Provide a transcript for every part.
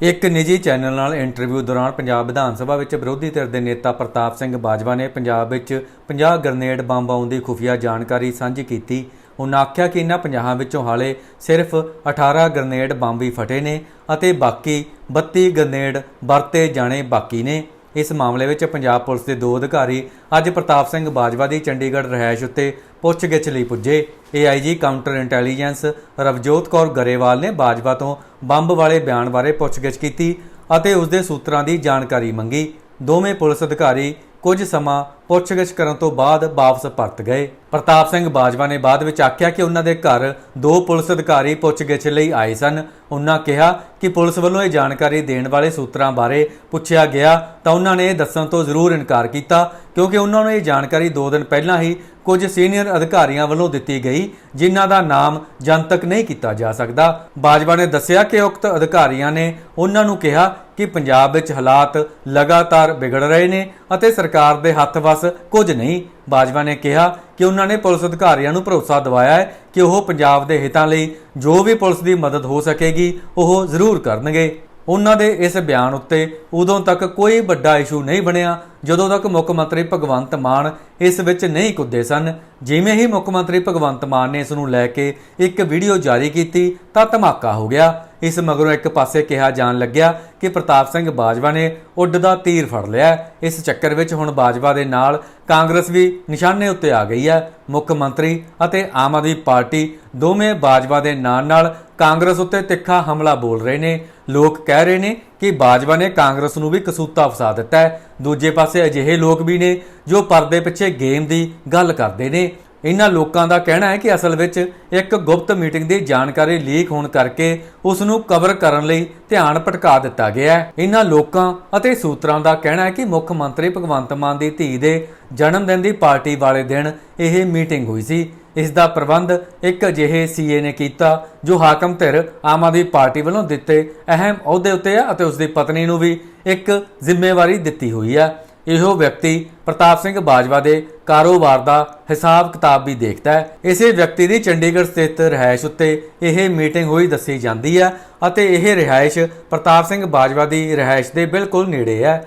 ਇੱਕ ਨਿੱਜੀ ਚੈਨਲ ਨਾਲ ਇੰਟਰਵਿਊ ਦੌਰਾਨ ਪੰਜਾਬ ਵਿਧਾਨ ਸਭਾ ਵਿੱਚ ਵਿਰੋਧੀ ਧਿਰ ਦੇ ਨੇਤਾ ਪ੍ਰਤਾਪ ਸਿੰਘ ਬਾਜਵਾ ਨੇ ਪੰਜਾਬ ਵਿੱਚ 50 ਗ੍ਰਨੇਡ ਬੰਬ ਆਉਣ ਦੀ ਖੁਫੀਆ ਜਾਣਕਾਰੀ ਸਾਂਝੀ ਕੀਤੀ। ਉਹਨਾਂ ਆਖਿਆ ਕਿ ਇਨ੍ਹਾਂ 50 ਵਿੱਚੋਂ ਹਾਲੇ ਸਿਰਫ 18 ਗ੍ਰਨੇਡ ਬੰਬ ਹੀ ਫਟੇ ਨੇ ਅਤੇ ਬਾਕੀ 32 ਗ੍ਰਨੇਡ ਵਰਤੇ ਜਾਣੇ ਬਾਕੀ ਨੇ। ਇਸ ਮਾਮਲੇ ਵਿੱਚ ਪੰਜਾਬ ਪੁਲਿਸ ਦੇ ਦੋ ਅਧਿਕਾਰੀ, ਅੱਜ ਪ੍ਰਤਾਪ ਸਿੰਘ ਬਾਜਵਾ ਦੀ ਚੰਡੀਗੜ੍ਹ ਰਹਿائش ਉੱਤੇ ਪੁੱਛਗਿੱਛ ਲਈ ਪੁੱਜੇ। AIG counter intelligence Ravjot Kaur Grewal ਨੇ ਬਾਜਵਾ ਤੋਂ ਬੰਬ ਵਾਲੇ ਬਿਆਨ ਬਾਰੇ ਪੁੱਛਗਿੱਛ ਕੀਤੀ ਅਤੇ ਉਸ ਦੇ ਸੂਤਰਾਂ ਦੀ ਜਾਣਕਾਰੀ ਮੰਗੀ। ਦੋਵੇਂ ਪੁਲਿਸ ਅਧਿਕਾਰੀ ਕੁਝ ਸਮਾਂ ਪੁੱਛਗਿੱਛ ਕਰਨ ਤੋਂ ਬਾਅਦ ਵਾਪਸ ਪਰਤ ਗਏ। ਪ੍ਰਤਾਪ ਸਿੰਘ ਬਾਜਵਾ ਨੇ ਬਾਅਦ ਵਿੱਚ ਆਖਿਆ ਕਿ ਉਹਨਾਂ ਦੇ ਘਰ ਦੋ ਪੁਲਿਸ ਅਧਿਕਾਰੀ ਪੁੱਛਗਿੱਛ ਲਈ ਆਏ ਸਨ। ਉਹਨਾਂ ਕਿਹਾ ਕਿ ਪੁਲਿਸ ਵੱਲੋਂ ਇਹ ਜਾਣਕਾਰੀ ਦੇਣ ਵਾਲੇ ਸੂਤਰਾਂ ਬਾਰੇ ਪੁੱਛਿਆ ਗਿਆ ਤਾਂ ਉਹਨਾਂ ਨੇ ਇਹ ਦੱਸਣ ਤੋਂ ਜ਼ਰੂਰ ਇਨਕਾਰ ਕੀਤਾ ਕਿਉਂਕਿ ਉਹਨਾਂ ਨੂੰ ਇਹ ਜਾਣਕਾਰੀ 2 ਦਿਨ ਪਹਿਲਾਂ ਹੀ ਕੁਝ ਸੀਨੀਅਰ ਅਧਿਕਾਰੀਆਂ ਵੱਲੋਂ ਦਿੱਤੀ ਗਈ, ਜਿਨ੍ਹਾਂ ਦਾ ਨਾਮ ਜਨਤਕ ਨਹੀਂ ਕੀਤਾ ਜਾ ਸਕਦਾ। ਬਾਜਵਾ ਨੇ ਦੱਸਿਆ ਕਿ ਉਕਤ ਅਧਿਕਾਰੀਆਂ ਨੇ ਉਹਨਾਂ ਨੂੰ ਕਿਹਾ ਕਿ ਪੰਜਾਬ ਵਿੱਚ ਹਾਲਾਤ ਲਗਾਤਾਰ ਵਿਗੜ ਰਹੇ ਨੇ ਅਤੇ ਸਰਕਾਰ ਦੇ ਹੱਥ ਵਸ ਕੁਝ ਨਹੀਂ। ਬਾਜਵਾ ਨੇ ਕਿਹਾ ਕਿ ਉਹਨਾਂ ਨੇ ਪੁਲਿਸ ਅਧਿਕਾਰੀਆਂ ਨੂੰ ਭਰੋਸਾ ਦਿਵਾਇਆ ਹੈ ਕਿ ਉਹ ਪੰਜਾਬ ਦੇ ਹਿੱਤਾਂ ਲਈ ਜੋ ਵੀ ਪੁਲਿਸ ਦੀ ਮਦਦ ਹੋ ਸਕੇਗੀ, ਉਹ ਜ਼ਰੂਰ ਕਰਨਗੇ। ਉਹਨਾਂ ਦੇ ਇਸ ਬਿਆਨ ਉੱਤੇ ਉਦੋਂ ਤੱਕ ਕੋਈ ਵੱਡਾ ਇਸ਼ੂ ਨਹੀਂ ਬਣਿਆ, ਜਦੋਂ ਤੱਕ ਮੁੱਖ ਮੰਤਰੀ ਭਗਵੰਤ ਮਾਨ ਇਸ ਵਿੱਚ ਨਹੀਂ ਕੁੱਦੇ ਸਨ। ਜਿਵੇਂ ਹੀ ਮੁੱਖ ਮੰਤਰੀ ਭਗਵੰਤ ਮਾਨ ਨੇ ਇਸ ਨੂੰ ਲੈ ਕੇ ਇੱਕ ਵੀਡੀਓ ਜਾਰੀ ਕੀਤੀ, ਤਾਂ ਧਮਾਕਾ ਹੋ ਗਿਆ। ਇਸ ਮਗਰੋਂ ਇੱਕ ਪਾਸੇ ਕਿਹਾ ਜਾਣ ਲੱਗਿਆ ਕਿ ਪ੍ਰਤਾਪ ਸਿੰਘ ਬਾਜਵਾ ਨੇ ਉੱਡ ਦਾ ਤੀਰ ਫੜ ਲਿਆ। ਇਸ ਚੱਕਰ ਵਿੱਚ ਹੁਣ ਬਾਜਵਾ ਦੇ ਨਾਲ ਕਾਂਗਰਸ ਵੀ ਨਿਸ਼ਾਨੇ ਉੱਤੇ ਆ ਗਈ ਹੈ। ਮੁੱਖ ਮੰਤਰੀ ਅਤੇ ਆਮ ਆਦਮੀ ਪਾਰਟੀ ਦੋਵੇਂ ਬਾਜਵਾ ਦੇ ਨਾਲ ਨਾਲ ਕਾਂਗਰਸ ਉੱਤੇ ਤਿੱਖਾ ਹਮਲਾ ਬੋਲ ਰਹੇ ਨੇ। ਲੋਕ ਕਹਿ ਰਹੇ ਨੇ ਕਿ ਬਾਜਵਾ ਨੇ ਕਾਂਗਰਸ ਨੂੰ ਵੀ ਕਸੂਤਾ ਫਸਾ ਦਿੱਤਾ ਹੈ। ਦੂਜੇ ਪਾਸੇ ਅਜਿਹੇ ਲੋਕ ਵੀ ਨੇ ਜੋ ਪਰਦੇ ਪਿੱਛੇ ਗੇਮ ਦੀ ਗੱਲ ਕਰਦੇ ਨੇ। ਇਹਨਾਂ ਲੋਕਾਂ ਦਾ ਕਹਿਣਾ ਹੈ ਕਿ ਅਸਲ ਵਿੱਚ ਇੱਕ ਗੁਪਤ ਮੀਟਿੰਗ ਦੀ ਜਾਣਕਾਰੀ ਲੀਕ ਹੋਣ ਕਰਕੇ ਉਸ ਨੂੰ ਕਵਰ ਕਰਨ ਲਈ ਧਿਆਨ ਭਟਕਾ ਦਿੱਤਾ ਗਿਆ ਹੈ। ਇਹਨਾਂ ਲੋਕਾਂ ਅਤੇ ਸੂਤਰਾਂ ਦਾ ਕਹਿਣਾ ਹੈ ਕਿ ਮੁੱਖ ਮੰਤਰੀ ਭਗਵੰਤ ਮਾਨ ਦੀ ਧੀ ਦੇ ਜਨਮ ਦਿਨ ਦੀ ਪਾਰਟੀ ਵਾਲੇ ਦਿਨ ਇਹ ਮੀਟਿੰਗ ਹੋਈ ਸੀ। ਇਸ ਦਾ ਪ੍ਰਬੰਧ ਇੱਕ ਅਜਿਹੇ ਸੀਏ ਨੇ ਕੀਤਾ, ਜੋ ਹਾਕਮ ਧਿਰ ਆਮ ਆਦਮੀ ਪਾਰਟੀ ਵੱਲੋਂ ਦਿੱਤੇ ਅਹਿਮ ਅਹੁਦੇ ਉੱਤੇ ਹੈ ਅਤੇ ਉਸ ਦੀ ਪਤਨੀ ਨੂੰ ਵੀ ਇੱਕ ਜ਼ਿੰਮੇਵਾਰੀ ਦਿੱਤੀ ਹੋਈ ਹੈ ਇਹੋ ਵਿਅਕਤੀ ਪ੍ਰਤਾਪ ਸਿੰਘ ਬਾਜਵਾ ਦੇ ਕਾਰੋਬਾਰ ਦਾ ਹਿਸਾਬ ਕਿਤਾਬ ਵੀ ਦੇਖਦਾ ਹੈ। ਇਸੇ ਵਿਅਕਤੀ ਦੀ ਚੰਡੀਗੜ੍ਹ ਸਥਿਤ ਰਿਹਾਇਸ਼ ਉੱਤੇ ਇਹ ਮੀਟਿੰਗ ਹੋਈ ਦੱਸੀ ਜਾਂਦੀ ਹੈ ਅਤੇ ਇਹ ਰਿਹਾਇਸ਼ ਪ੍ਰਤਾਪ ਸਿੰਘ ਬਾਜਵਾ ਦੀ ਰਿਹਾਇਸ਼ ਦੇ ਬਿਲਕੁਲ ਨੇੜੇ ਹੈ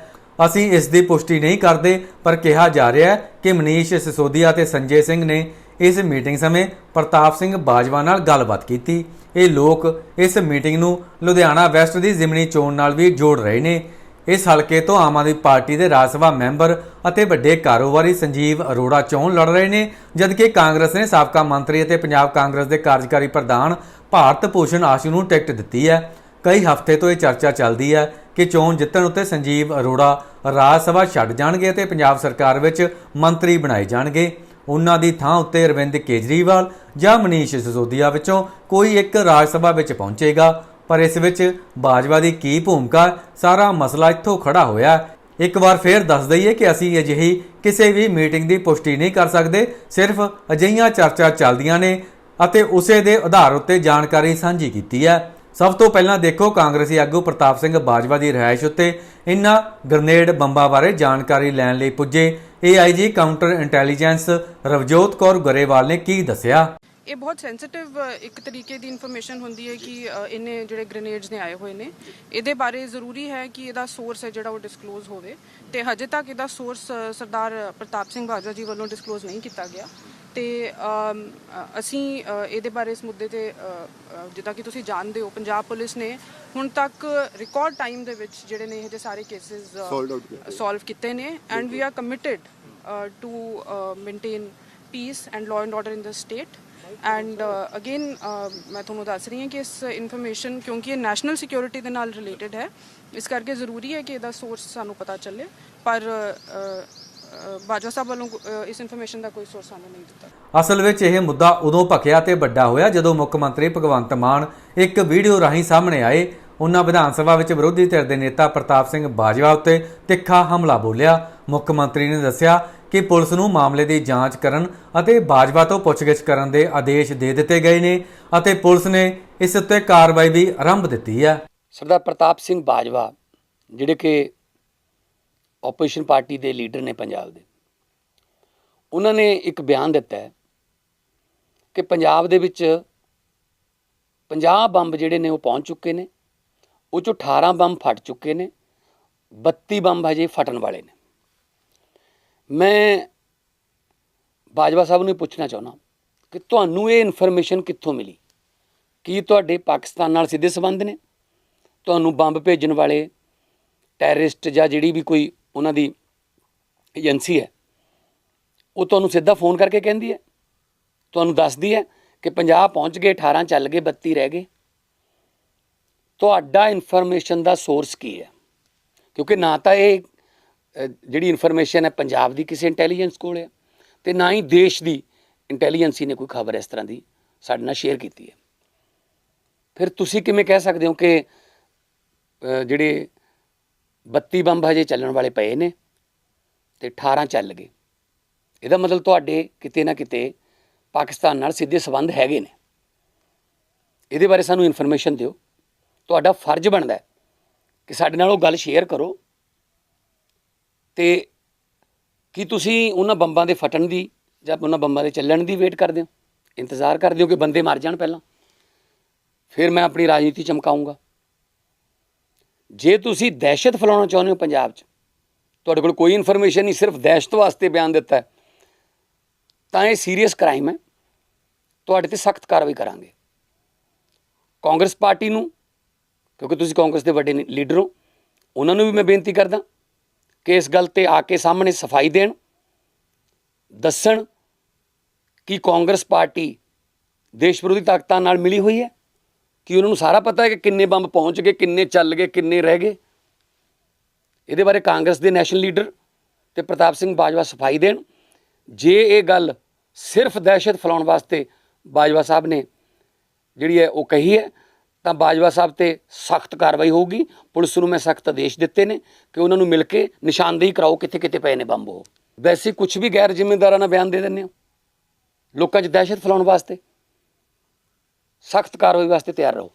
ਅਸੀਂ ਇਸ ਦੀ ਪੁਸ਼ਟੀ ਨਹੀਂ ਕਰਦੇ, ਪਰ ਕਿਹਾ ਜਾ ਰਿਹਾ ਹੈ ਕਿ ਮਨੀਸ਼ ਸਿਸੋਦੀਆ ਤੇ ਸੰਜੇ ਸਿੰਘ ਨੇ ਇਸ ਮੀਟਿੰਗ ਸਮੇਂ ਪ੍ਰਤਾਪ ਸਿੰਘ ਬਾਜਵਾ ਨਾਲ ਗੱਲਬਾਤ ਕੀਤੀ। ਇਹ ਲੋਕ ਇਸ ਮੀਟਿੰਗ ਨੂੰ ਲੁਧਿਆਣਾ ਵੈਸਟ ਦੀ ਜ਼ਿਮਨੀ ਚੋਣ ਨਾਲ ਵੀ ਜੋੜ ਰਹੇ ਨੇ। ਇਸ ਹਲਕੇ ਤੋਂ ਆਮ ਆਦਮੀ ਪਾਰਟੀ ਦੇ ਰਾਜ ਸਭਾ ਮੈਂਬਰ ਅਤੇ ਵੱਡੇ ਕਾਰੋਬਾਰੀ ਸੰਜੀਵ ਅਰੋੜਾ ਚੋਣ ਲੜ ਰਹੇ ਨੇ, ਜਦਕਿ ਕਾਂਗਰਸ ਨੇ ਸਾਬਕਾ ਮੰਤਰੀ ਅਤੇ ਪੰਜਾਬ ਕਾਂਗਰਸ ਦੇ ਕਾਰਜਕਾਰੀ ਪ੍ਰਧਾਨ ਭਾਰਤ ਭੂਸ਼ਣ ਆਸ਼ੂ ਨੂੰ ਟਿਕਟ ਦਿੱਤੀ ਹੈ। ਕਈ ਹਫ਼ਤੇ ਤੋਂ ਇਹ ਚਰਚਾ ਚੱਲਦੀ ਹੈ ਕਿ ਚੋਣ ਜਿੱਤਣ ਉੱਤੇ ਸੰਜੀਵ ਅਰੋੜਾ ਰਾਜ ਸਭਾ ਛੱਡ ਜਾਣਗੇ ਅਤੇ ਪੰਜਾਬ ਸਰਕਾਰ ਵਿੱਚ ਮੰਤਰੀ ਬਣਾਏ ਜਾਣਗੇ। ਉਹਨਾਂ ਦੀ ਥਾਂ ਉੱਤੇ ਅਰਵਿੰਦ ਕੇਜਰੀਵਾਲ ਜਾਂ ਮਨੀਸ਼ ਸਿਸੋਦੀਆ ਵਿੱਚੋਂ ਕੋਈ ਇੱਕ ਰਾਜ ਸਭਾ ਵਿੱਚ ਪਹੁੰਚੇਗਾ। ਪਰ ਇਸ ਵਿੱਚ ਬਾਜਵਾ ਦੀ ਕੀ ਭੂਮਿਕਾ, ਸਾਰਾ ਮਸਲਾ ਇੱਥੋਂ ਖੜਾ ਹੋਇਆ ਇੱਕ ਵਾਰ ਫੇਰ ਦੱਸ ਦਈਏ ਕਿ ਅਸੀਂ ਅਜਿਹੀ ਕਿਸੇ ਵੀ ਮੀਟਿੰਗ ਦੀ ਪੁਸ਼ਟੀ ਨਹੀਂ ਕਰ ਸਕਦੇ, ਸਿਰਫ ਅਜਿਹੀਆਂ ਚਰਚਾ ਚੱਲਦੀਆਂ ਨੇ ਅਤੇ ਉਸੇ ਦੇ ਆਧਾਰ ਉੱਤੇ ਜਾਣਕਾਰੀ ਸਾਂਝੀ ਕੀਤੀ ਹੈ। ਸਭ ਤੋਂ ਪਹਿਲਾਂ ਦੇਖੋ ਕਾਂਗਰਸੀ ਆਗੂ ਪ੍ਰਤਾਪ ਸਿੰਘ ਬਾਜਵਾ ਦੀ ਰਿਹਾਇਸ਼ ਉੱਤੇ ਇਨ੍ਹਾਂ ਗ੍ਰਨੇਡ ਬੰਬਾਂ ਬਾਰੇ ਜਾਣਕਾਰੀ ਲੈਣ ਲਈ ਪੁੱਜੇ। AIG counter intelligence Ravjot Kaur Grewal ਨੇ ਕੀ ਦੱਸਿਆ ਇਹ ਬਹੁਤ ਸੈਂਸਿਟਿਵ ਇੱਕ ਤਰੀਕੇ ਦੀ ਇਨਫੋਰਮੇਸ਼ਨ ਹੁੰਦੀ ਹੈ ਕਿ ਇਹਨੇ ਜਿਹੜੇ ਗ੍ਰੇਨੇਡਸ ਨੇ ਆਏ ਹੋਏ ਨੇ। ਇਹਦੇ ਬਾਰੇ ਜ਼ਰੂਰੀ ਹੈ ਕਿ ਇਹਦਾ ਸੋਰਸ ਹੈ ਜਿਹੜਾ ਉਹ ਡਿਸਕਲੋਜ਼ ਹੋਵੇ। ਤੇ ਹਜੇ ਤੱਕ ਇਹਦਾ ਸੋਰਸ ਸਰਦਾਰ ਪ੍ਰਤਾਪ ਸਿੰਘ ਬਾਜਵਾ ਜੀ ਵੱਲੋਂ ਡਿਸਕਲੋਜ਼ ਨਹੀਂ ਕੀਤਾ ਗਿਆ। ਤੇ ਅਸੀਂ ਇਹਦੇ ਬਾਰੇ ਇਸ ਮੁੱਦੇ ਤੇ ਜਿੱਦਾਂ ਕਿ ਤੁਸੀਂ ਜਾਣਦੇ ਹੋ ਪੰਜਾਬ ਪੁਲਿਸ ਨੇ ਹੁਣ ਤੱਕ ਰਿਕਾਰਡ ਟਾਈਮ ਦੇ ਵਿੱਚ ਜਿਹੜੇ ਨੇ ਇਹ ਜਿਹੇ ਸਾਰੇ ਕੇਸਿਸ ਸੋਲਵ ਕੀਤੇ ਨੇ। And we are committed to maintain peace and law and order in the state and again ਮੈਂ ਤੁਹਾਨੂੰ ਦੱਸ ਰਹੀ ਹਾਂ ਕਿ ਇਸ ਇਨਫੋਰਮੇਸ਼ਨ ਕਿਉਂਕਿ ਇਹ ਨੈਸ਼ਨਲ ਸਿਕਿਉਰਿਟੀ ਦੇ ਨਾਲ ਰਿਲੇਟਡ ਹੈ ਇਸ ਕਰਕੇ ਜ਼ਰੂਰੀ ਹੈ ਕਿ ਇਹਦਾ ਸੋਰਸ ਸਾਨੂੰ ਪਤਾ ਚੱਲੇ ਪਰ ਬਾਜਵਾ ਸਾਹਿਬ ਵੱਲੋਂ ਇਸ ਇਨਫੋਰਮੇਸ਼ਨ ਦਾ ਕੋਈ ਸੋਰਸ ਸਾਨੂੰ ਨਹੀਂ ਦਿੱਤਾ। ਅਸਲ ਵਿੱਚ ਇਹ ਮੁੱਦਾ ਉਦੋਂ ਭਖਿਆ ਤੇ ਵੱਡਾ ਹੋਇਆ ਜਦੋਂ ਮੁੱਖ ਮੰਤਰੀ ਭਗਵੰਤ ਮਾਨ ਇੱਕ ਵੀਡੀਓ ਰਾਹੀਂ ਸਾਹਮਣੇ ਆਏ। ਉਹਨਾਂ ਵਿਧਾਨ ਸਭਾ ਵਿੱਚ ਵਿਰੋਧੀ ਧਿਰ ਦੇ ਨੇਤਾ ਪ੍ਰਤਾਪ ਸਿੰਘ ਬਾਜਵਾ ਉੱਤੇ ਤਿੱਖਾ ਹਮਲਾ ਬੋਲਿਆ। ਮੁੱਖ ਮੰਤਰੀ ਨੇ ਦੱਸਿਆ ਕਿ ਪੁਲਿਸ ਨੂੰ ਮਾਮਲੇ ਦੀ ਜਾਂਚ ਕਰਨ ਅਤੇ ਬਾਜਵਾ ਤੋਂ ਪੁੱਛਗਿੱਛ ਕਰਨ ਦੇ ਆਦੇਸ਼ ਦੇ ਦਿੱਤੇ ਗਏ ਨੇ ਅਤੇ ਪੁਲਿਸ ਨੇ ਇਸ ਉੱਤੇ ਕਾਰਵਾਈ ਵੀ ਆਰੰਭ ਦਿੱਤੀ ਹੈ। ਸਰਦਾਰ ਪ੍ਰਤਾਪ ਸਿੰਘ ਬਾਜਵਾ ਜਿਹੜੇ ਕਿ ਆਪੋਜੀਸ਼ਨ ਪਾਰਟੀ ਦੇ ਲੀਡਰ ਨੇ ਪੰਜਾਬ ਦੇ। ਉਹਨਾਂ ਨੇ ਇੱਕ ਬਿਆਨ ਦਿੱਤਾ ਹੈ ਕਿ ਪੰਜਾਬ ਦੇ ਵਿੱਚ 50 ਬੰਬ ਜਿਹੜੇ ਨੇ ਉਹ ਪਹੁੰਚ ਚੁੱਕੇ ਨੇ, ਉਹ ਚੋਂ 18 ਬੰਬ ਫਟ ਚੁੱਕੇ ਨੇ 32 ਬੰਬ ਹਜੇ ਫਟਣ ਵਾਲੇ ਨੇ। ਮੈਂ ਬਾਜਵਾ ਸਾਹਿਬ ਨੂੰ ਇਹ ਪੁੱਛਣਾ ਚਾਹੁੰਦਾ ਕਿ ਤੁਹਾਨੂੰ ਇਹ ਇਨਫੋਰਮੇਸ਼ਨ ਕਿੱਥੋਂ ਮਿਲੀ? ਕੀ ਤੁਹਾਡੇ ਪਾਕਿਸਤਾਨ ਨਾਲ ਸਿੱਧੇ ਸੰਬੰਧ ਨੇ? ਤੁਹਾਨੂੰ ਬੰਬ ਭੇਜਣ ਵਾਲੇ ਟੈਰਰਿਸਟ ਜਾਂ ਜਿਹੜੀ ਵੀ ਕੋਈ ਉਹਨਾਂ ਦੀ ਏਜੰਸੀ ਹੈ। ਉਹ ਤੁਹਾਨੂੰ ਸਿੱਧਾ ਫੋਨ ਕਰਕੇ ਕਹਿੰਦੀ ਹੈ। ਤੁਹਾਨੂੰ ਦੱਸਦੀ ਹੈ ਕਿ 50 ਪਹੁੰਚ ਗਏ 18 ਚੱਲ ਗਏ 32 ਰਹਿ ਗਏ। ਤੁਹਾਡਾ ਇਨਫੋਰਮੇਸ਼ਨ ਦਾ ਸੋਰਸ ਕੀ ਹੈ? ਕਿਉਂਕਿ ਨਾ ਤਾਂ ਇਹ ਜਿਹੜੀ ਇਨਫੋਰਮੇਸ਼ਨ ਹੈ ਪੰਜਾਬ ਦੀ ਕਿਸੇ ਇੰਟੈਲੀਜੈਂਸ ਕੋਲ ਹੈ ਤੇ ਨਾ ਹੀ ਦੇਸ਼ ਦੀ ਇੰਟੈਲੀਜੈਂਸੀ ਨੇ ਕੋਈ ਖਬਰ ਇਸ ਤਰ੍ਹਾਂ ਦੀ ਸਾਡੇ ਨਾਲ ਸ਼ੇਅਰ ਕੀਤੀ ਹੈ। ਫਿਰ ਤੁਸੀਂ ਕਿਵੇਂ ਕਹਿ ਸਕਦੇ ਹੋ ਕਿ ਜਿਹੜੇ 32 ਬੰਬ ਹਜੇ ਚੱਲਣ ਵਾਲੇ ਪਏ ਨੇ ਤੇ 18 ਚੱਲ ਗਏ। ਇਹਦਾ ਮਤਲਬ ਤੁਹਾਡੇ ਕਿਤੇ ਨਾ ਕਿਤੇ ਪਾਕਿਸਤਾਨ ਨਾਲ ਸਿੱਧੇ ਸਬੰਧ ਹੈਗੇ ਨੇ। ਇਹਦੇ ਬਾਰੇ ਸਾਨੂੰ ਇਨਫੋਰਮੇਸ਼ਨ ਦਿਓ। ਤੁਹਾਡਾ ਫਰਜ਼ ਬਣਦਾ ਹੈ ਕਿ ਸਾਡੇ ਨਾਲ ਉਹ ਗੱਲ ਸ਼ੇਅਰ ਕਰੋ। ਤੇ ਕੀ ਤੁਸੀਂ ਉਹਨਾਂ ਬੰਬਾਂ ਦੇ ਫਟਣ ਦੀ ਜਾਂ ਉਹਨਾਂ ਬੰਬਾਂ ਦੇ ਚੱਲਣ ਦੀ ਵੇਟ ਕਰਦੇ ਹੋ? ਇੰਤਜ਼ਾਰ ਕਰਦੇ ਹੋ ਕਿ ਬੰਦੇ ਮਰ ਜਾਣ ਪਹਿਲਾਂ? ਫਿਰ ਮੈਂ ਆਪਣੀ ਰਾਜਨੀਤੀ ਚਮਕਾਉਂਗਾ। ਜੇ ਤੁਸੀਂ ਦਹਿਸ਼ਤ ਫੈਲਾਉਣਾ ਚਾਹੁੰਦੇ ਹੋ ਪੰਜਾਬ 'ਚ, ਤੁਹਾਡੇ ਕੋਲ ਕੋਈ ਇਨਫੋਰਮੇਸ਼ਨ ਨਹੀਂ, ਸਿਰਫ ਦਹਿਸ਼ਤ ਵਾਸਤੇ ਬਿਆਨ ਦਿੱਤਾ ਹੈ, ਤਾਂ ਇਹ ਸੀਰੀਅਸ ਕ੍ਰਾਈਮ ਹੈ। ਤੁਹਾਡੇ ਤੇ ਸਖਤ ਕਾਰਵਾਈ ਕਰਾਂਗੇ। ਕਾਂਗਰਸ ਪਾਰਟੀ ਨੂੰ, ਕਿਉਂਕਿ ਤੁਸੀਂ ਕਾਂਗਰਸ ਦੇ ਵੱਡੇ ਲੀਡਰ ਹੋ, ਉਹਨਾਂ ਨੂੰ ਵੀ ਮੈਂ ਬੇਨਤੀ ਕਰਦਾ ਕਿ ਇਸ ਗੱਲ ਤੇ ਆ ਕੇ ਸਾਹਮਣੇ ਸਫ਼ਾਈ ਦੇਣ, ਦੱਸਣ ਕਿ ਕਾਂਗਰਸ ਪਾਰਟੀ ਦੇਸ਼ ਵਿਰੋਧੀ ਤਾਕਤਾਂ ਨਾਲ ਮਿਲੀ ਹੋਈ ਹੈ। ਕਿ ਉਹਨਾਂ ਨੂੰ ਸਾਰਾ ਪਤਾ ਹੈ ਕਿ ਕਿੰਨੇ ਬੰਬ ਪਹੁੰਚ ਗਏ, ਕਿੰਨੇ ਚੱਲ ਗਏ, ਕਿੰਨੇ ਰਹਿ ਗਏ। ਇਹਦੇ ਬਾਰੇ ਕਾਂਗਰਸ ਦੇ ਨੈਸ਼ਨਲ ਲੀਡਰ ਤੇ ਪ੍ਰਤਾਪ ਸਿੰਘ ਬਾਜਵਾ ਸਫ਼ਾਈ ਦੇਣ। ਜੇ ਇਹ ਗੱਲ ਸਿਰਫ ਦਹਿਸ਼ਤ ਫੈਲਾਉਣ ਵਾਸਤੇ ਬਾਜਵਾ ਸਾਹਿਬ ਨੇ ਜਿਹੜੀ ਹੈ ਉਹ ਕਹੀ ਹੈ, ਤਾਂ ਬਾਜਵਾ ਸਾਹਿਬ ਤੇ ਸਖਤ ਕਾਰਵਾਈ ਹੋਊਗੀ। ਪੁਲਿਸ ਨੂੰ ਮੈਂ ਸਖਤ ਆਦੇਸ਼ ਦਿੱਤੇ ਨੇ ਕਿ ਉਹਨਾਂ ਨੂੰ ਮਿਲ ਕੇ ਨਿਸ਼ਾਨਦੇਹੀ ਕਰਾਓ ਕਿੱਥੇ ਕਿੱਥੇ ਪਏ ਨੇ ਬੰਬ ਉਹ। ਵੈਸੇ ਕੁਝ ਵੀ ਗੈਰ ਜ਼ਿੰਮੇਦਾਰਾਂ ਨਾਲ ਬਿਆਨ ਦੇ ਦਿੰਦੇ ਹੋ। ਲੋਕਾਂ 'ਚ ਦਹਿਸ਼ਤ ਫੈਲਾਉਣ ਵਾਸਤੇ। ਸਖਤ ਕਾਰਵਾਈ ਵਾਸਤੇ ਤਿਆਰ ਰਹੋ।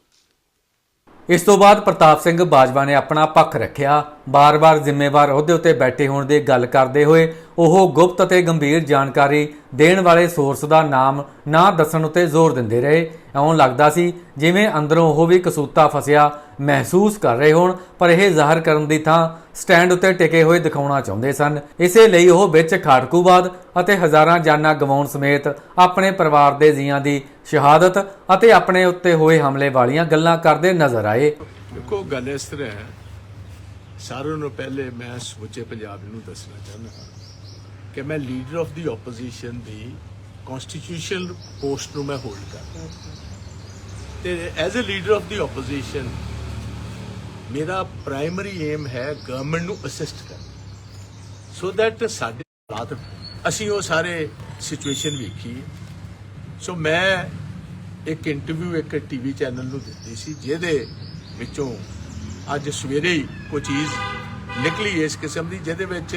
ਇਸ ਤੋਂ ਬਾਅਦ ਪ੍ਰਤਾਪ ਸਿੰਘ ਬਾਜਵਾ ਨੇ ਆਪਣਾ ਪੱਖ ਰੱਖਿਆ। ਬਾਰ-ਬਾਰ ਜ਼ਿੰਮੇਵਾਰ ਅਹੁਦੇ ਉੱਤੇ ਬੈਠੇ ਹੋਣ ਦੀ ਗੱਲ ਕਰਦੇ ਹੋਏ ਉਹ ਗੁਪਤ ਅਤੇ ਗੰਭੀਰ ਜਾਣਕਾਰੀ ਦੇਣ ਵਾਲੇ ਸੋਰਸ ਦਾ ਨਾਮ ਨਾ ਦੱਸਣ ਉੱਤੇ ਜ਼ੋਰ ਦਿੰਦੇ ਰਹੇ। ਇਉਂ ਲੱਗਦਾ ਸੀ ਜਿਵੇਂ ਅੰਦਰੋਂ ਉਹ ਵੀ ਕਸੂਤਾ ਫਸਿਆ ਮਹਿਸੂਸ ਕਰ ਰਹੇ ਹੋਣ, ਪਰ ਇਹ ਜ਼ਾਹਰ ਕਰਨ ਦੀ ਥਾਂ ਸਟੈਂਡ ਉੱਤੇ ਟਿਕੇ ਹੋਏ ਦਿਖਾਉਣਾ ਚਾਹੁੰਦੇ ਸਨ। ਇਸੇ ਲਈ ਉਹ ਵਿੱਚ ਖਾੜਕੂਵਾਦ ਅਤੇ ਹਜ਼ਾਰਾਂ ਜਾਨਾਂ ਗਵਾਉਣ ਸਮੇਤ ਆਪਣੇ ਪਰਿਵਾਰ ਦੇ ਜੀਆਂ ਦੀ ਸ਼ਹਾਦਤ ਅਤੇ ਆਪਣੇ ਉੱਤੇ ਹੋਏ ਹਮਲੇ ਵਾਲੀਆਂ ਗੱਲਾਂ ਕਰਦੇ ਨਜ਼ਰ ਆਏ। ਦੇਖੋ, ਗੱਲ ਇਸ ਤਰ੍ਹਾਂ ਹੈ। ਸਾਰਿਆਂ ਨੂੰ ਪਹਿਲੇ ਮੈਂ ਸਮੁੱਚੇ ਪੰਜਾਬ ਨੂੰ ਦੱਸਣਾ ਚਾਹੁੰਦਾ ਹਾਂ। ਕਿ ਮੈਂ ਲੀਡਰ ਆਫ ਦੀ ਆਪੋਜੀਸ਼ਨ ਦੀ ਕਨਸਟੀਟਿਊਸ਼ਨਲ ਪੋਸਟ ਨੂੰ ਮੈਂ ਹੋਲਡ ਕਰ ਤੇ as a leader of the opposition ਮੇਰਾ ਪ੍ਰਾਇਮਰੀ ਏਮ ਹੈ ਗਵਰਨਮੈਂਟ ਨੂੰ ਅਸਿਸਟ ਕਰਨਾ। ਸੋ ਦੈਟ ਸਾਡੇ ਹਾਲਾਤ ਅਸੀਂ ਉਹ ਸਾਰੇ ਸਿਚੁਏਸ਼ਨ ਵੇਖੀ ਸੋ ਮੈਂ ਇੱਕ ਇੰਟਰਵਿਊ ਇੱਕ ਟੀਵੀ ਚੈਨਲ ਨੂੰ ਦਿੱਤੀ ਸੀ, ਜਿਹਦੇ ਵਿੱਚੋਂ ਅੱਜ ਸਵੇਰੇ ਹੀ ਕੋਈ ਚੀਜ਼ ਨਿਕਲੀ ਇਸ ਕਿਸਮ ਦੀ, ਜਿਹਦੇ ਵਿੱਚ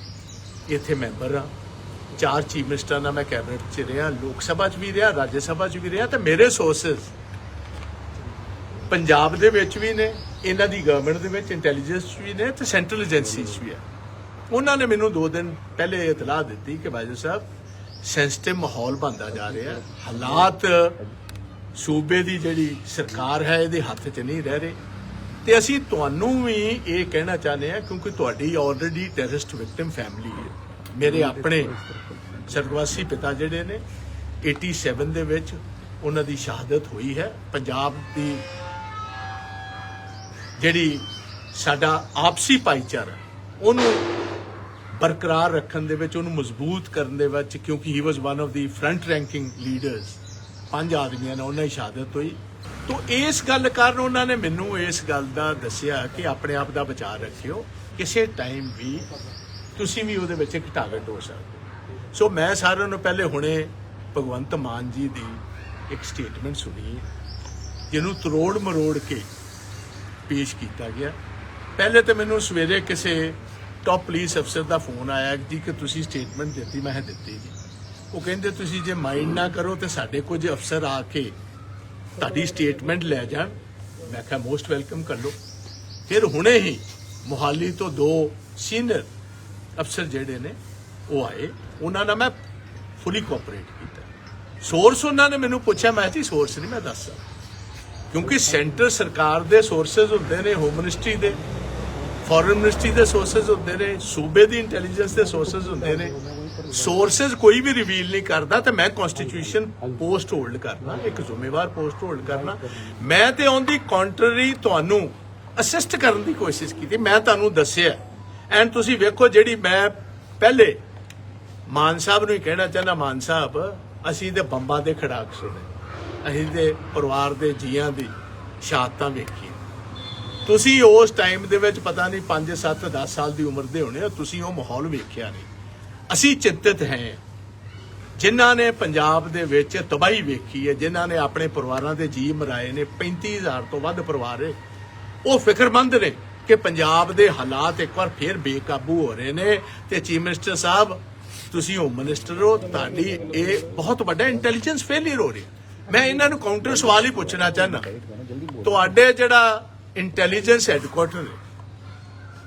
ਇੱਥੇ ਮੈਂਬਰ ਹਾਂ। ਚਾਰ ਚੀਫ ਮਿਨਿਸਟਰ ਨਾਲ ਮੈਂ ਕੈਬਨਿਟ 'ਚ ਰਿਹਾ, ਲੋਕ ਸਭਾ 'ਚ ਵੀ ਰਿਹਾ, ਰਾਜ ਸਭਾ 'ਚ ਵੀ ਰਿਹਾ ਤੇ ਮੇਰੇ ਸੋਰਸਸ ਪੰਜਾਬ ਦੇ ਵਿੱਚ ਵੀ ਨੇ, ਇਹਨਾਂ ਦੀ ਗਵਰਨਮੈਂਟ ਦੇ ਵਿੱਚ ਇੰਟੈਲੀਜੈਂਸ ਵੀ ਨੇ ਤੇ ਸੈਂਟਰਲ ਏਜੰਸੀਜ਼ 'ਚ ਵੀ ਆ ਉਹਨਾਂ ਨੇ ਮੈਨੂੰ 2 ਦਿਨ ਪਹਿਲੇ ਇਤਲਾਹ ਦਿੱਤੀ ਕਿ ਬਾਜੂ ਸਾਹਿਬ ਸੈਂਸਿਟਿਵ ਮਾਹੌਲ ਬਣਦਾ ਜਾ ਰਿਹਾ ਹਾਲਾਤ ਸੂਬੇ ਦੀ ਜਿਹੜੀ ਸਰਕਾਰ ਹੈ, ਇਹਦੇ ਹੱਥ 'ਚ ਨਹੀਂ ਰਹਿ ਰਹੇ। ਤੇ ਅਸੀਂ ਤੁਹਾਨੂੰ ਵੀ ਇਹ ਕਹਿਣਾ ਚਾਹੁੰਦੇ ਹਾਂ ਕਿਉਂਕਿ ਤੁਹਾਡੀ ਆਲਰੇਡੀ ਟੈਰਰਿਸਟ ਵਿਕਟਿਮ ਫੈਮਿਲੀ ਹੈ। ਮੇਰੇ ਆਪਣੇ ਸਰਗਵਾਸੀ ਪਿਤਾ ਜਿਹੜੇ ਨੇ 87 ਦੇ ਵਿੱਚ ਉਹਨਾਂ ਦੀ ਸ਼ਹਾਦਤ ਹੋਈ ਹੈ। ਪੰਜਾਬ ਦੀ ਜਿਹੜੀ ਸਾਡਾ ਆਪਸੀ ਭਾਈਚਾਰਾ, ਉਹਨੂੰ ਬਰਕਰਾਰ ਰੱਖਣ ਦੇ ਵਿੱਚ, ਉਹਨੂੰ ਮਜ਼ਬੂਤ ਕਰਨ ਦੇ ਵਿੱਚ, ਕਿਉਂਕਿ he was one of the front ranking leaders ਪੰਜ ਆਦਮੀਆਂ ਨਾਲ ਉਹਨਾਂ ਦੀ ਸ਼ਹਾਦਤ ਹੋਈ। ਤੋਂ ਇਸ ਗੱਲ ਕਾਰਨ ਉਹਨਾਂ ਨੇ ਮੈਨੂੰ ਇਸ ਗੱਲ ਦਾ ਦੱਸਿਆ ਕਿ ਆਪਣੇ ਆਪ ਦਾ ਵਿਚਾਰ ਰੱਖਿਓ, ਕਿਸੇ ਟਾਈਮ ਵੀ ਤੁਸੀਂ ਵੀ ਉਹਦੇ ਵਿੱਚ ਇੱਕ ਟਾਰਗੇਟ ਹੋ ਸਕਦੇ ਸੋ ਮੈਂ ਸਾਰਿਆਂ ਨੂੰ ਪਹਿਲੇ ਹੁਣੇ ਭਗਵੰਤ ਮਾਨ ਜੀ ਦੀ ਇੱਕ ਸਟੇਟਮੈਂਟ ਸੁਣੀ ਜਿਹਨੂੰ ਤਰੋੜ ਮਰੋੜ ਕੇ ਪੇਸ਼ ਕੀਤਾ ਗਿਆ। ਪਹਿਲੇ ਤਾਂ ਮੈਨੂੰ ਸਵੇਰੇ ਕਿਸੇ ਟਾਪ ਪੁਲਿਸ ਅਫਸਰ ਦਾ ਫੋਨ ਆਇਆ ਜੀ ਕਿ ਤੁਸੀਂ ਸਟੇਟਮੈਂਟ ਦਿੱਤੀ, ਮੈਂ ਦਿੱਤੀ ਜੀ ਉਹ ਕਹਿੰਦੇ, ਤੁਸੀਂ ਜੇ ਮਾਈਂਡ ਨਾ ਕਰੋ ਤੇ ਸਾਡੇ ਕੁਝ ਅਫਸਰ ਆ ਕੇ ਤੁਹਾਡੀ ਸਟੇਟਮੈਂਟ ਲੈ ਜਾਣ। ਮੈਂ ਕਿਹਾ ਮੋਸਟ ਵੈਲਕਮ ਕਰ ਲਓ। ਫਿਰ ਹੁਣੇ ਹੀ ਮੁਹਾਲੀ ਤੋਂ ਦੋ ਸੀਨੀਅਰ ਅਫਸਰ ਜਿਹੜੇ ਨੇ, ਉਹ ਆਏ। ਉਹਨਾਂ ਨਾਲ ਮੈਂ ਫੁੱਲੀ ਕੋਆਪਰੇਟ ਕੀਤਾ। ਸੋਰਸ ਉਹਨਾਂ ਨੇ ਮੈਨੂੰ ਪੁੱਛਿਆ, ਮੈਂ ਜੀ ਸੋਰਸ ਨਹੀਂ, ਮੈਂ ਦੱਸ। ਸਕਦਾ ਕਿਉਂਕਿ ਸੈਂਟਰ ਸਰਕਾਰ ਦੇ ਸੋਰਸਸ ਹੁੰਦੇ ਨੇ ਹੋਮ ਮਿਨਿਸਟਰੀ ਦੇ ਫੋਰਨ ਮਿਨਿਸਟਰੀ ਦੇ ਸੋਰਸਸ ਹੁੰਦੇ ਨੇ, ਸੂਬੇ ਦੀ ਇੰਟੈਲੀਜੈਂਸ ਦੇ ਸੋਰਸਸ ਹੁੰਦੇ ਨੇ। ਸੋਰਸਸ ਕੋਈ ਵੀ ਰਿਵੀਲ ਨਹੀਂ ਕਰਦਾ ਤੇ ਮੈਂ ਕਨਸਟੀਟਿਊਸ਼ਨ ਪੋਸਟ ਹੋਲਡ ਕਰਨਾ, ਇੱਕ ਜ਼ਿੰਮੇਵਾਰ ਪੋਸਟ ਹੋਲਡ ਕਰਨਾ। ਮੈਂ ਤੇ ਔਨ ਦੀ ਕੰਟਰੀ ਤੁਹਾਨੂੰ ਅਸਿਸਟ ਕਰਨ ਦੀ ਕੋਸ਼ਿਸ਼ ਕੀਤੀ। ਮੈਂ ਤੁਹਾਨੂੰ ਦੱਸਿਆ ਐਂਡ ਤੁਸੀਂ ਵੇਖੋ ਜਿਹੜੀ ਮੈਂ ਪਹਿਲੇ ਮਾਨ ਸਾਹਿਬ ਨੂੰ ਹੀ ਕਹਿਣਾ ਚਾਹੁੰਦਾ, ਮਾਨ ਸਾਹਿਬ, ਅਸੀਂ ਤੇ ਬੰਬਾਂ ਦੇ ਖੜਾਕ ਸੁਣੇ। ਅਸੀਂ ਤੇ ਪਰਿਵਾਰ ਦੇ ਜੀਆਂ ਦੀ ਸ਼ਹਾਦਤਾਂ ਵੇਖੀ। ਤੁਸੀਂ ਉਸ ਟਾਈਮ ਦੇ ਵਿੱਚ ਪਤਾ ਨਹੀਂ 5 7 10 ਸਾਲ ਦੀ ਉਮਰ ਦੇ ਹੋਣੇ ਹੋ, ਤੁਸੀਂ ਉਹ ਮਾਹੌਲ ਵੇਖਿਆ ਨਹੀਂ। ਅਸੀਂ ਚਿੰਤਤ ਹਾਂ। ਜਿਨ੍ਹਾਂ ਨੇ ਪੰਜਾਬ ਦੇ ਵਿੱਚ ਤਬਾਹੀ ਵੇਖੀ ਹੈ, ਜਿਨ੍ਹਾਂ ਨੇ ਆਪਣੇ ਪਰਿਵਾਰਾਂ ਦੇ ਜੀ ਮਰਾਏ ਨੇ 35000 ਤੋਂ ਵੱਧ ਪਰਿਵਾਰ ਹੈ। ਉਹ ਫਿਕਰਮੰਦ ਨੇ। ਕਿ ਪੰਜਾਬ ਦੇ ਹਾਲਾਤ ਇੱਕ ਵਾਰ ਫੇਰ ਬੇਕਾਬੂ ਹੋ ਰਹੇ ਨੇ ਤੇ ਚੀਫ ਮਿਨਿਸਟਰ ਸਾਹਿਬ, ਤੁਸੀਂ ਹੋਮ ਮਿਨਿਸਟਰ ਹੋ, ਤੁਹਾਡੀ ਇਹ ਬਹੁਤ ਵੱਡਾ ਇੰਟੈਲੀਜੈਂਸ ਫੇਲਿਅਰ ਹੋ ਰਿਹਾ। ਮੈਂ ਇਹਨਾਂ ਨੂੰ ਕਾਊਂਟਰ ਸਵਾਲ ਹੀ ਪੁੱਛਣਾ ਚਾਹੁੰਦਾ। ਤੁਹਾਡੇ ਜਿਹੜਾ ਇੰਟੈਲੀਜੈਂਸ ਹੈਡਕੁਆਟਰ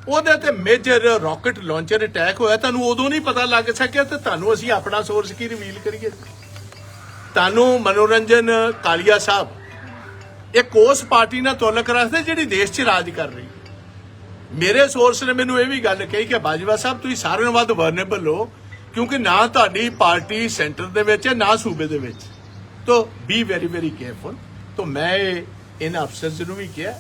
ਉਹਦੇ ਤੇ ਮੇਜਰ ਰਾਕਟ ਲਾਂਚਰ ਅਟੈਕ ਹੋਇਆ, ਤੁਹਾਨੂੰ ਉਦੋਂ ਨਹੀਂ ਪਤਾ ਲੱਗ ਸਕਿਆ ਤੇ ਤੁਹਾਨੂੰ ਅਸੀਂ ਆਪਣਾ ਸੋਰਸ ਕੀ ਰਿਵੀਲ ਕਰੀਏ? ਤੁਹਾਨੂੰ ਮਨੋਰੰਜਨ, ਕਾਲੀਆ ਸਾਹਿਬ, ਇੱਕ ਉਸ ਪਾਰਟੀ ਨਾਲ ਤੁਲਕ ਰੱਖਦੇ ਜਿਹੜੀ ਦੇਸ਼ 'ਚ ਰਾਜ ਕਰ ਰਹੀ ਮੇਰੇ ਸੋਰਸ ਨੇ ਮੈਨੂੰ ਇਹ ਵੀ ਗੱਲ ਕਹੀ ਕਿ ਬਾਜਵਾ ਸਾਹਿਬ ਤੁਸੀਂ ਸਾਰਿਆਂ ਨਾਲੋਂ ਵੱਧ ਵਰਨੇਬਲ ਹੋ ਕਿਉਂਕਿ ਨਾ ਤੁਹਾਡੀ ਪਾਰਟੀ ਸੈਂਟਰ ਦੇ ਵਿੱਚ ਹੈ ਨਾ ਸੂਬੇ ਦੇ ਵਿੱਚ। ਤੋ ਬੀ ਵੈਰੀ ਵੈਰੀ ਕੇਅਰਫੁਲ ਤੋ ਮੈਂ ਇਹ ਇਹਨਾਂ ਅਫਸਰਸ ਨੂੰ ਵੀ ਕਿਹਾ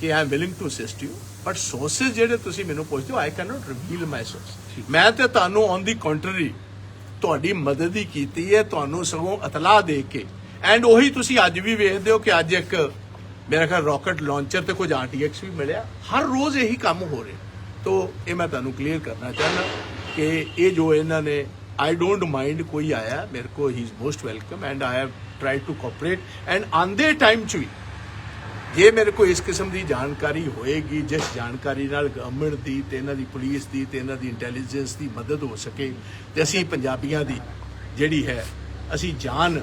ਕਿ I am willing to assist you but sources ਜਿਹੜੇ ਤੁਸੀਂ ਮੈਨੂੰ ਪੁੱਛਦੇ ਹੋ I can not reveal my source ਮੈਂ ਤੇ ਤੁਹਾਨੂੰ ਔਨ ਦੀ ਕੰਟਰੀ ਤੁਹਾਡੀ ਮਦਦ ਹੀ ਕੀਤੀ ਹੈ ਤੁਹਾਨੂੰ ਸਗੋਂ ਇਤਲਾਹ ਦੇ ਕੇ। ਐਂਡ ਉਹੀ ਤੁਸੀਂ ਅੱਜ ਵੀ ਵੇਖਦੇ ਹੋ ਕਿ ਅੱਜ ਇੱਕ ਮੇਰਾ ਖਿਆਲ ਰਾਕਟ ਲਾਂਚਰ ਤੇ ਕੁਝ ਆਰਟੀਐਕਸ ਵੀ ਮਿਲਿਆ ਹਰ ਰੋਜ਼ ਇਹੀ ਕੰਮ ਹੋ ਰਿਹਾ ਤੋ ਇਹ ਮੈਂ ਤੁਹਾਨੂੰ ਕਲੀਅਰ ਕਰਨਾ ਚਾਹੁੰਦਾ ਕਿ ਇਹ ਜੋ ਇਹਨਾਂ ਨੇ ਆਈ ਡੋਂਟ ਮਾਈਂਡ ਕੋਈ ਆਇਆ ਮੇਰੇ ਕੋ he is most welcome and I have tried to cooperate and ਆਂਦੇ ਟਾਈਮ ਚ ਵੀ ਜੇ ਮੇਰੇ ਕੋਲ ਇਸ ਕਿਸਮ ਦੀ ਜਾਣਕਾਰੀ ਹੋਏਗੀ ਜਿਸ ਜਾਣਕਾਰੀ ਨਾਲ ਗਵਰਨਮੈਂਟ ਦੀ ਤੇ ਇਹਨਾਂ ਦੀ ਪੁਲਿਸ ਦੀ ਤੇ ਇਹਨਾਂ ਦੀ ਇੰਟੈਲੀਜੈਂਸ ਦੀ ਮਦਦ ਹੋ ਸਕੇ ਤੇ ਅਸੀਂ ਪੰਜਾਬੀਆਂ ਦੀ ਜਿਹੜੀ ਹੈ ਅਸੀਂ ਜਾਨ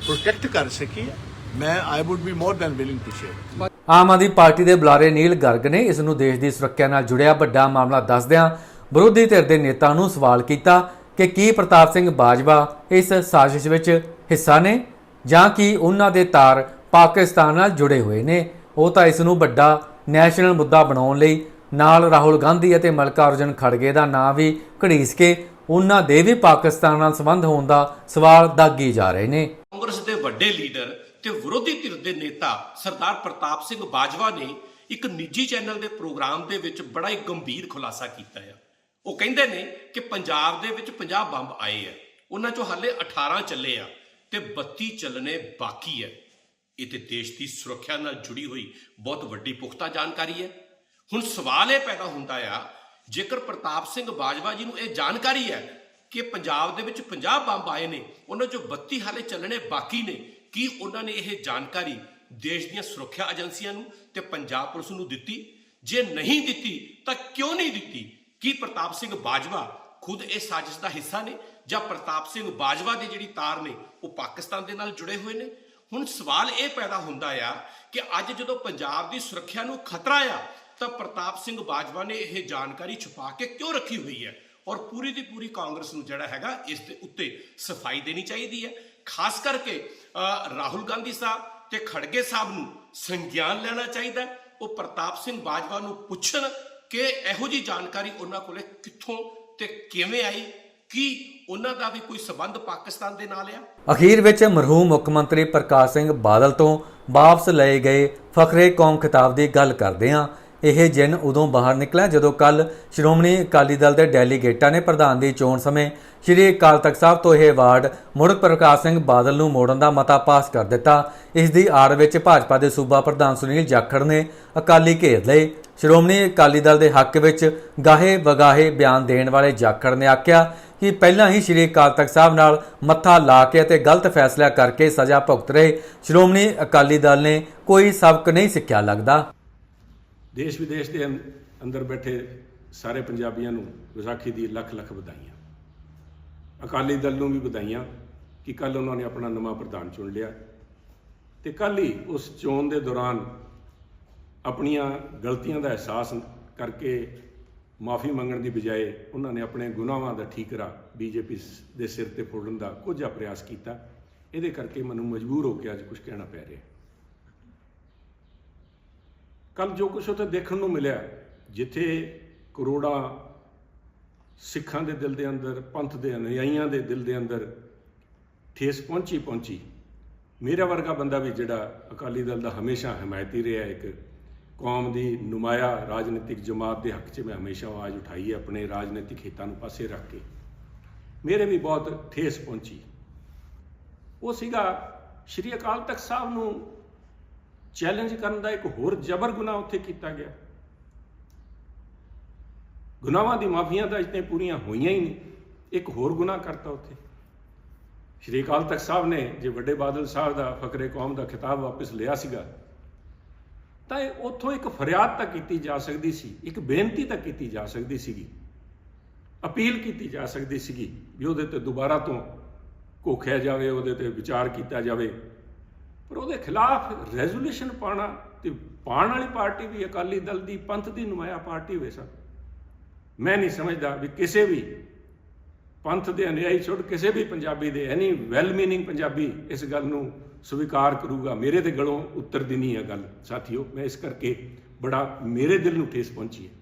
ਪ੍ਰੋਟੈਕਟ ਕਰ ਸਕੀਏ ਮੈਂ I would be more than willing to share Aam Aadmi Party ਦੇ ਬੁਲਾਰੇ ਨੀਲ ਗਰਗ ਨੇ ਇਸ ਨੂੰ ਦੇਸ਼ ਦੀ ਸੁਰੱਖਿਆ ਨਾਲ ਜੁੜਿਆ ਵੱਡਾ ਮਾਮਲਾ ਦੱਸਦਿਆਂ ਵਿਰੋਧੀ ਧਿਰ ਦੇ ਨੇਤਾ ਨੂੰ ਸਵਾਲ ਕੀਤਾ ਕਿ ਕੀ ਪ੍ਰਤਾਪ ਸਿੰਘ ਬਾਜਵਾ ਇਸ ਸਾਜ਼ਿਸ਼ ਵਿੱਚ ਹਿੱਸਾ ਨੇ ਜਾਂ ਕਿ ਉਹਨਾਂ ਦੇ ਤਾਰ ਪਾਕਿਸਤਾਨ ਨਾਲ ਜੁੜੇ ਹੋਏ ਨੇ? ਉਹ ਤਾਂ ਇਸ ਨੂੰ ਵੱਡਾ ਨੈਸ਼ਨਲ ਮੁੱਦਾ ਬਣਾਉਣ ਲਈ ਨਾਲ ਰਾਹੁਲ ਗਾਂਧੀ ਅਤੇ ਮਲਕਾਰਜੁਨ ਖੜਗੇ ਦਾ ਨਾਂ ਵੀ ਘੜੀਸ ਕੇ ਉਹਨਾਂ ਦੇ ਵੀ ਪਾਕਿਸਤਾਨ ਨਾਲ ਸੰਬੰਧ ਹੋਣ ਦਾ ਸਵਾਲ ਦਾਗੀ ਜਾ ਰਹੇ ਨੇ। ਕਾਂਗਰਸ ਦੇ ਵੱਡੇ ਲੀਡਰ ਤੇ ਵਿਰੋਧੀ ਧਿਰ ਦੇ ਨੇਤਾ ਸਰਦਾਰ ਪ੍ਰਤਾਪ ਸਿੰਘ ਬਾਜਵਾ ਨੇ ਇੱਕ ਨਿੱਜੀ ਚੈਨਲ ਦੇ ਪ੍ਰੋਗਰਾਮ ਦੇ ਵਿੱਚ ਬੜਾ ਹੀ ਗੰਭੀਰ ਖੁਲਾਸਾ ਕੀਤਾ ਹੈ ਉਹ ਕਹਿੰਦੇ ਨੇ ਕਿ ਪੰਜਾਬ ਦੇ ਵਿੱਚ 50 ਬੰਬ ਆਏ ਆ। ਉਹਨਾਂ ਚੋਂ ਹਾਲੇ 18 ਚੱਲੇ ਆ ਤੇ 32 ਚੱਲਣੇ ਬਾਕੀ ਹੈ ਇਹ ਤੇ ਦੇਸ਼ ਦੀ ਸੁਰੱਖਿਆ ਨਾਲ ਜੁੜੀ ਹੋਈ ਬਹੁਤ ਵੱਡੀ ਪੁਖਤਾ ਜਾਣਕਾਰੀ ਹੈ ਹੁਣ ਸਵਾਲ ਇਹ ਪੈਦਾ ਹੁੰਦਾ ਆ, ਜੇਕਰ ਪ੍ਰਤਾਪ ਸਿੰਘ ਬਾਜਵਾ ਜੀ ਨੂੰ ਇਹ ਜਾਣਕਾਰੀ ਹੈ ਕਿ ਪੰਜਾਬ ਦੇ ਵਿੱਚ 50 ਬੰਬ ਆਏ ਨੇ, ਉਹਨਾਂ ਚੋਂ 32 ਹਾਲੇ ਚੱਲਣੇ ਬਾਕੀ ਨੇ। ਕੀ ਉਹਨਾਂ ਨੇ ਇਹ ਜਾਣਕਾਰੀ ਦੇਸ਼ ਦੀਆਂ ਸੁਰੱਖਿਆ ਏਜੰਸੀਆਂ ਨੂੰ ਤੇ ਪੰਜਾਬ ਪੁਲਿਸ ਨੂੰ ਦਿੱਤੀ? ਜੇ ਨਹੀਂ ਦਿੱਤੀ, ਤਾਂ ਕਿਉਂ ਨਹੀਂ ਦਿੱਤੀ? ਕੀ ਪ੍ਰਤਾਪ ਸਿੰਘ ਬਾਜਵਾ ਖੁਦ ਇਹ ਸਾਜ਼ਿਸ਼ ਦਾ ਹਿੱਸਾ ਨੇ ਜਾਂ ਪ੍ਰਤਾਪ ਸਿੰਘ ਬਾਜਵਾ ਦੀ ਜਿਹੜੀ ਤਾਰ ਨੇ, ਉਹ ਪਾਕਿਸਤਾਨ ਦੇ ਨਾਲ ਜੁੜੇ ਹੋਏ ਨੇ? ਹੁਣ ਸਵਾਲ ਇਹ ਪੈਦਾ ਹੁੰਦਾ ਆ ਕਿ ਅੱਜ ਜਦੋਂ ਪੰਜਾਬ ਦੀ ਸੁਰੱਖਿਆ ਨੂੰ ਖਤਰਾ ਆ, ਤਾਂ ਪ੍ਰਤਾਪ ਸਿੰਘ ਬਾਜਵਾ ਨੇ ਇਹ ਜਾਣਕਾਰੀ ਛੁਪਾ ਕੇ ਕਿਉਂ ਰੱਖੀ ਹੋਈ ਹੈ? ਔਰ ਪੂਰੀ ਦੀ ਪੂਰੀ ਕਾਂਗਰਸ ਨੂੰ ਜਿਹੜਾ ਹੈਗਾ ਇਸ ਦੇ ਉੱਤੇ ਸਫ਼ਾਈ ਦੇਣੀ ਚਾਹੀਦੀ ਹੈ। ਖਾਸ ਕਰਕੇ ਰਾਹੁਲ ਗਾਂਧੀ ਸਾਹਿਬ ਤੇ ਖੜਗੇ ਸਾਹਿਬ ਨੂੰ ਸੰਗਿਆਨ ਲੈਣਾ ਚਾਹੀਦਾ ਉਹ ਪ੍ਰਤਾਪ ਸਿੰਘ ਬਾਜਵਾ ਨੂੰ ਪੁੱਛਣ ਕਿ ਇਹੋ ਜੀ ਜਾਣਕਾਰੀ ਉਹਨਾਂ ਕੋਲੇ ਕਿੱਥੋਂ ਤੇ ਕਿਵੇਂ ਆਈ? ਕੀ ਉਹਨਾਂ ਦਾ ਵੀ ਕੋਈ ਸਬੰਧ ਪਾਕਿਸਤਾਨ ਦੇ ਨਾਲ ਆ? ਅਖੀਰ ਵਿੱਚ ਮਰਹੂਮ ਮੁੱਖ ਮੰਤਰੀ ਪ੍ਰਕਾਸ਼ ਸਿੰਘ ਬਾਦਲ ਤੋਂ ਵਾਪਸ ਲਏ ਗਏ ਫਖਰੇ ਕੌਮ ਖਿਤਾਬ ਦੀ ਗੱਲ ਕਰਦੇ ਹਾਂ। ਇਹ ਜਿੰਨ ਉਦੋਂ ਬਾਹਰ ਨਿਕਲਿਆ ਜਦੋਂ ਕੱਲ ਸ਼੍ਰੋਮਣੀ ਅਕਾਲੀ ਦਲ ਦੇ ਡੈਲੀਗੇਟਾਂ ਨੇ ਪ੍ਰਧਾਨ ਦੀ ਚੋਣ ਸਮੇਂ ਸ਼੍ਰੀ ਅਕਾਲ ਤਖਤ ਸਾਹਿਬ ਤੋਂ ਇਹ ਵਾਰਡ ਮੁੜ ਪ੍ਰਕਾਸ਼ ਸਿੰਘ ਬਾਦਲ ਨੂੰ ਮੋੜਨ ਦਾ ਮਤਾ ਪਾਸ ਕਰ ਦਿੱਤਾ। ਇਸ ਦੀ ਆੜ ਵਿੱਚ ਭਾਜਪਾ ਦੇ ਸੂਬਾ ਪ੍ਰਧਾਨ ਸੁਨੀਲ ਜਾਖੜ ਨੇ ਅਕਾਲੀ ਘੇਰ ਲਏ ਸ਼੍ਰੋਮਣੀ ਅਕਾਲੀ ਦਲ ਦੇ ਹੱਕ ਵਿੱਚ ਗਾਹੇ ਵਗਾਹੇ ਬਿਆਨ ਦੇਣ ਵਾਲੇ ਜਾਖੜ ਨੇ ਆਖਿਆ ਕਿ ਪਹਿਲਾਂ ਹੀ ਸ਼੍ਰੀ ਅਕਾਲ ਤਖਤ ਸਾਹਿਬ ਨਾਲ ਮੱਥਾ ਲਾ ਕੇ ਅਤੇ ਗਲਤ ਫੈਸਲਾ ਕਰਕੇ ਸਜ਼ਾ ਭੁਗਤ ਰਹੇ ਸ਼੍ਰੋਮਣੀ ਅਕਾਲੀ ਦਲ ਨੇ ਕੋਈ ਸਬਕ ਨਹੀਂ ਸਿੱਖਿਆ ਲੱਗਦਾ। ਦੇਸ਼ ਵਿਦੇਸ਼ ਦੇ ਅੰ- ਅੰਦਰ ਬੈਠੇ ਸਾਰੇ ਪੰਜਾਬੀਆਂ ਨੂੰ ਵਿਸਾਖੀ ਦੀ ਲੱਖ ਲੱਖ ਵਧਾਈਆਂ। ਅਕਾਲੀ ਦਲ ਨੂੰ ਵੀ ਵਧਾਈਆਂ ਕਿ ਕੱਲ ਉਹਨਾਂ ਨੇ ਆਪਣਾ ਨਵਾਂ ਪ੍ਰਧਾਨ ਚੁਣ ਲਿਆ। ਤੇ ਕੱਲ ਹੀ ਉਸ ਚੋਣ ਦੇ ਦੌਰਾਨ ਆਪਣੀਆਂ ਗਲਤੀਆਂ ਦਾ ਅਹਿਸਾਸ ਕਰਕੇ ਮਾਫੀ ਮੰਗਣ ਦੀ ਬਜਾਏ ਉਹਨਾਂ ਨੇ ਆਪਣੇ ਗੁਨਾਹਾਂ ਦਾ ਠੀਕਰਾ ਬੀਜੇਪੀ ਦੇ ਸਿਰ ਤੇ ਫੋੜਨ ਦਾ ਕੁਝ ਪ੍ਰਯਾਸ ਕੀਤਾ। ਇਹਦੇ ਕਰਕੇ ਮੈਨੂੰ ਮਜਬੂਰ ਹੋ ਕੇ ਅੱਜ ਕੁਝ ਕਹਿਣਾ ਪੈ ਰਿਹਾ। ਕੱਲ ਜੋ ਕੁਝ ਉੱਥੇ ਦੇਖਣ ਨੂੰ ਮਿਲਿਆ, ਜਿੱਥੇ ਕਰੋੜਾਂ ਸਿੱਖਾਂ ਦੇ ਦਿਲ ਦੇ ਅੰਦਰ, ਪੰਥ ਦੇ ਅਨੁਯਾਈਆਂ ਦੇ ਦਿਲ ਦੇ ਅੰਦਰ ਠੇਸ ਪਹੁੰਚੀ ਪਹੁੰਚੀ। ਮੇਰਾ ਵਰਗਾ ਬੰਦਾ ਵੀ ਜਿਹੜਾ ਅਕਾਲੀ ਦਲ ਦਾ ਹਮੇਸ਼ਾ ਹਮਾਇਤੀ ਰਿਹਾ, ਇੱਕ ਕੌਮ ਦੀ ਨੁਮਾਇਆ ਰਾਜਨੀਤਿਕ ਜਮਾਤ ਦੇ ਹੱਕ 'ਚ ਮੈਂ ਹਮੇਸ਼ਾ ਆਵਾਜ਼ ਉਠਾਈ ਹੈ, ਆਪਣੇ ਰਾਜਨੀਤਿਕ ਹਿੱਤਾਂ ਨੂੰ ਪਾਸੇ ਰੱਖ ਕੇ। ਮੇਰੇ ਵੀ ਬਹੁਤ ਠੇਸ ਪਹੁੰਚੀ। ਉਹ ਸੀਗਾ ਸ਼੍ਰੀ ਅਕਾਲ ਤਖਤ ਸਾਹਿਬ ਨੂੰ ਚੈਲੰਜ ਕਰਨ ਦਾ ਇੱਕ ਹੋਰ ਜਬਰ ਗੁਨਾਹ ਉੱਥੇ ਕੀਤਾ ਗਿਆ। ਗੁਨਾਹਾਂ ਦੀ ਮਾਫੀਆਂ ਤਾਂ ਇਤਨੇ ਪੂਰੀਆਂ ਹੋਈਆਂ ਹੀ ਨਹੀਂ। ਇੱਕ ਹੋਰ ਗੁਨਾਹ ਕਰਤਾ ਉੱਥੇ। ਸ਼੍ਰੀ ਅਕਾਲ ਤਖਤ ਸਾਹਿਬ ਨੇ ਜੇ ਵੱਡੇ ਬਾਦਲ ਸਾਹਿਬ ਦਾ ਫਕਰੇ ਕੌਮ ਦਾ ਖਿਤਾਬ ਵਾਪਸ ਲਿਆ ਸੀਗਾ, ਤਾਂ ਇਹ ਉੱਥੋਂ ਇੱਕ ਫਰਿਆਦ ਤਾਂ ਕੀਤੀ ਜਾ ਸਕਦੀ ਸੀ, ਇੱਕ ਬੇਨਤੀ ਤਾਂ ਕੀਤੀ ਜਾ ਸਕਦੀ ਸੀਗੀ। ਅਪੀਲ ਕੀਤੀ ਜਾ ਸਕਦੀ ਸੀਗੀ ਵੀ ਉਹਦੇ ਤੇ ਦੁਬਾਰਾ ਤੋਂ ਘੋਖਿਆ ਜਾਵੇ, ਉਹਦੇ ਤੇ ਵਿਚਾਰ ਕੀਤਾ ਜਾਵੇ। ਪਰ ਉਹਦੇ ਖਿਲਾਫ ਰੈਜ਼ੋਲੂਸ਼ਨ ਪਾਣਾ ਤੇ ਪਾਣ ਵਾਲੀ ਪਾਰਟੀ ਵੀ ਅਕਾਲੀ ਦਲ ਦੀ ਪੰਥ ਦੀ ਨੁਮਾਇਆ ਪਾਰਟੀ ਹੋਵੇ ਸਰ। ਮੈਂ ਨਹੀਂ ਸਮਝਦਾ ਵੀ ਕਿਸੇ ਵੀ ਪੰਥ ਦੇ ਅਨੁਯਾਈ ਛੁੱਟ ਕਿਸੇ ਵੀ ਪੰਜਾਬੀ ਦੇ ਐਨੀ ਵੈਲ ਮੀਨਿੰਗ ਪੰਜਾਬੀ ਇਸ ਗੱਲ ਨੂੰ ਸਵੀਕਾਰ ਕਰੂਗਾ। ਮੇਰੇ ਤੇ ਗਲੋਂ ਉੱਤਰ ਦੀ ਨਹੀਂ ਹੈ ਗੱਲ। ਸਾਥੀਓ, ਮੈਂ ਇਸ ਕਰਕੇ ਬੜਾ ਮੇਰੇ ਦਿਲ ਨੂੰ ਠੇਸ ਪਹੁੰਚੀ ਹੈ।